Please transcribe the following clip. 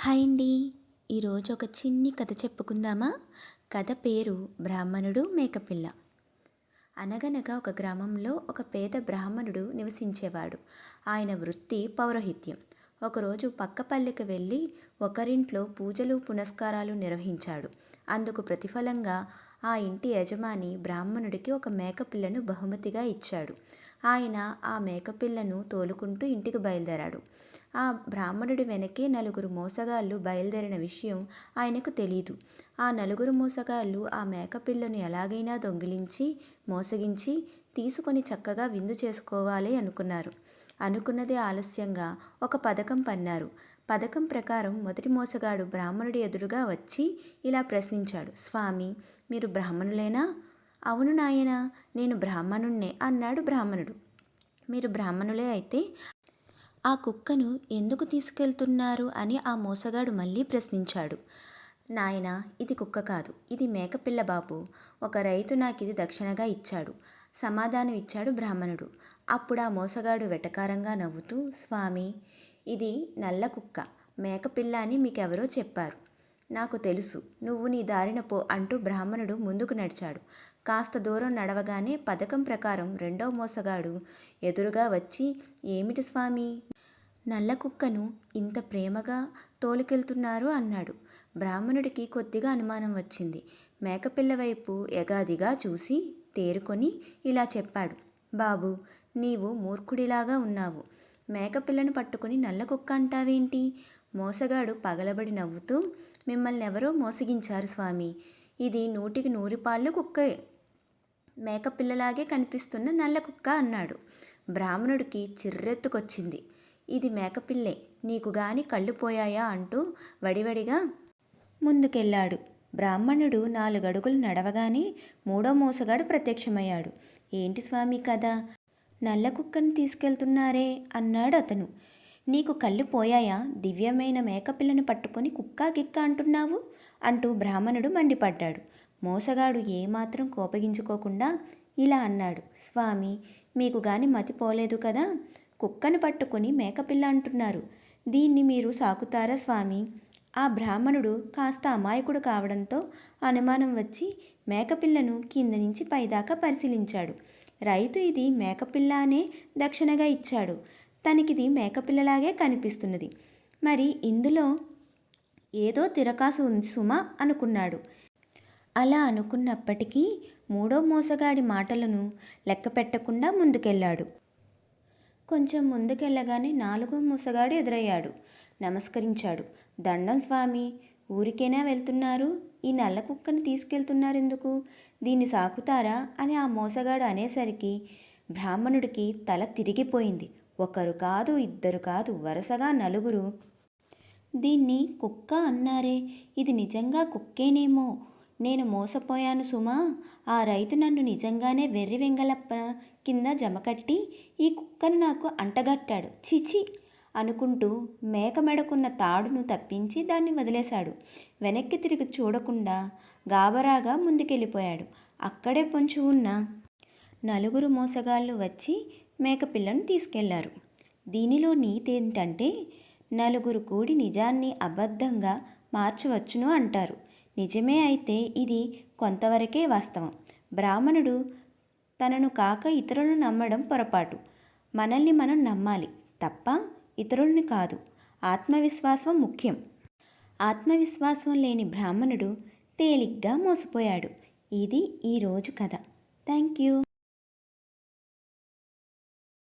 Hi అండి. ఈరోజు ఒక చిన్ని కథ చెప్పుకుందామా? కథ పేరు బ్రాహ్మణుడు మేకపిల్ల. అనగనగా ఒక గ్రామంలో ఒక పేద బ్రాహ్మణుడు నివసించేవాడు. ఆయన వృత్తి పౌరోహిత్యం. ఒకరోజు పక్క పల్లెకి వెళ్ళి ఒకరింట్లో పూజలు పునస్కారాలు నిర్వహించాడు. అందుకు ప్రతిఫలంగా ఆ ఇంటి యజమాని బ్రాహ్మణుడికి ఒక మేకపిల్లను బహుమతిగా ఇచ్చాడు. ఆయన ఆ మేకపిల్లను తోలుకుంటూ ఇంటికి బయలుదేరాడు. ఆ బ్రాహ్మణుడి వెనకే నలుగురు మోసగాళ్ళు బయలుదేరిన విషయం ఆయనకు తెలీదు. ఆ నలుగురు మోసగాళ్ళు ఆ మేకపిల్లను ఎలాగైనా దొంగిలించి మోసగించి తీసుకొని చక్కగా విందు చేసుకోవాలి అనుకున్నారు. అనుకున్నదే ఆలస్యంగా ఒక పథకం పన్నారు. పథకం ప్రకారం మొదటి మోసగాడు బ్రాహ్మణుడి ఎదురుగా వచ్చి ఇలా ప్రశ్నించాడు. స్వామి మీరు బ్రాహ్మణులేనా? అవును నాయనా నేను బ్రాహ్మణుణ్ణే అన్నాడు బ్రాహ్మణుడు. మీరు బ్రాహ్మణులే అయితే ఆ కుక్కను ఎందుకు తీసుకెళ్తున్నారు? అని ఆ మోసగాడు మళ్ళీ ప్రశ్నించాడు. నాయన ఇది కుక్క కాదు ఇది మేకపిల్ల బాబు ఒక రైతు నాకు ఇది దక్షిణగా ఇచ్చాడు సమాధానం ఇచ్చాడు బ్రాహ్మణుడు. అప్పుడు ఆ మోసగాడు వెటకారంగా నవ్వుతూ స్వామి ఇది నల్ల కుక్క. మేకపిల్ల అని మీకెవరో చెప్పారు. నాకు తెలుసు. నువ్వు నీ దారిన పో అంటూ బ్రాహ్మణుడు ముందుకు నడిచాడు. కాస్త దూరం నడవగానే పథకం ప్రకారం రెండో మోసగాడు ఎదురుగా వచ్చి ఏమిటి స్వామి? నల్ల కుక్కను ఇంత ప్రేమగా తోలుకెళ్తున్నారు? అన్నాడు. బ్రాహ్మణుడికి కొద్దిగా అనుమానం వచ్చింది. మేకపిల్ల వైపు ఎగాదిగా చూసి తేరుకొని ఇలా చెప్పాడు. బాబు నీవు మూర్ఖుడిలాగా ఉన్నావు. మేకపిల్లను పట్టుకుని నల్ల కుక్క అంటావేంటి? మోసగాడు పగలబడి నవ్వుతూ మిమ్మల్ని ఎవరో మోసగించారు స్వామి. ఇది నూటికి నూరిపాళ్ళు కుక్కే. మేకపిల్లలాగే కనిపిస్తున్న నల్ల కుక్క అన్నాడు. బ్రాహ్మణుడికి చిర్రెత్తుకొచ్చింది. ఇది మేకపిల్లే నీకు గాని కళ్ళు పోయాయా అంటూ వడివడిగా ముందుకెళ్ళాడు. బ్రాహ్మణుడు నాలుగడుగులు నడవగానే మూడో మోసగాడు ప్రత్యక్షమయ్యాడు. ఏంటి స్వామి కదా నల్ల కుక్కను తీసుకెళ్తున్నారే అన్నాడు అతను. నీకు కళ్ళు పోయాయా? దివ్యమైన మేకపిల్లను పట్టుకొని కుక్కా గిక్క అంటున్నావు? అంటూ బ్రాహ్మణుడు మండిపడ్డాడు. మోసగాడు ఏమాత్రం కోపగించుకోకుండా ఇలా అన్నాడు. స్వామి మీకు గాని మతి పోలేదు కదా? కుక్కను పట్టుకొని మేకపిల్ల అంటున్నారు. దీన్ని మీరు సాకుతారా స్వామి? ఆ బ్రాహ్మణుడు కాస్త అమాయకుడు కావడంతో అనుమానం వచ్చి మేకపిల్లను కింద నుంచి పైదాకా పరిశీలించాడు. రైతు ఇది మేకపిల్ల అనే దక్షిణగా ఇచ్చాడు. తనకిది మేకపిల్లలాగే కనిపిస్తున్నది. మరి ఇందులో ఏదో తిరకాసు ఉంది సుమా అనుకున్నాడు. అలా అనుకున్నప్పటికీ మూడో మోసగాడి మాటలను లెక్క పెట్టకుండా ముందుకెళ్ళాడు. కొంచెం ముందుకెళ్ళగానే నాలుగో మోసగాడు ఎదురయ్యాడు. నమస్కరించాడు. దండం స్వామి ఊరికేనా వెళ్తున్నారు? ఈ నల్ల కుక్కను తీసుకెళ్తున్నారు ఎందుకు దీన్ని సాకుతారా? అని ఆ మోసగాడు అనేసరికి బ్రాహ్మణుడికి తల తిరిగిపోయింది. ఒకరు కాదు ఇద్దరు కాదు వరుసగా నలుగురు. దీన్ని కుక్క అన్నారే ఇది నిజంగా కుక్కేనేమో. నేను మోసపోయాను సుమా. ఆ రైతు నన్ను నిజంగానే వెర్రి వెంగళప్ప కింద జమకట్టి ఈ కుక్కను నాకు అంటగట్టాడు. చిచి అనుకుంటూ మేక మెడకున్న తాడును తప్పించి దాన్ని వదిలేశాడు. వెనక్కి తిరిగి చూడకుండా గాబరాగా ముందుకెళ్ళిపోయాడు. అక్కడే పొంచి ఉన్న నలుగురు మోసగాళ్ళు వచ్చి మేకపిల్లను తీసుకెళ్ళారు. దీనిలో నీతి ఏంటంటే నలుగురు కూడి నిజాన్ని అబద్ధంగా మార్చవచ్చును అంటారు. నిజమే అయితే ఇది కొంతవరకే వాస్తవం. బ్రాహ్మణుడు తనను కాక ఇతరులను నమ్మడం పొరపాటు. మనల్ని మనం నమ్మాలి తప్ప ఇతరుల్ని కాదు. ఆత్మవిశ్వాసం ముఖ్యం. ఆత్మవిశ్వాసం లేని బ్రాహ్మణుడు తేలిగ్గా మోసపోయాడు. ఇది ఈరోజు కథ. Thank you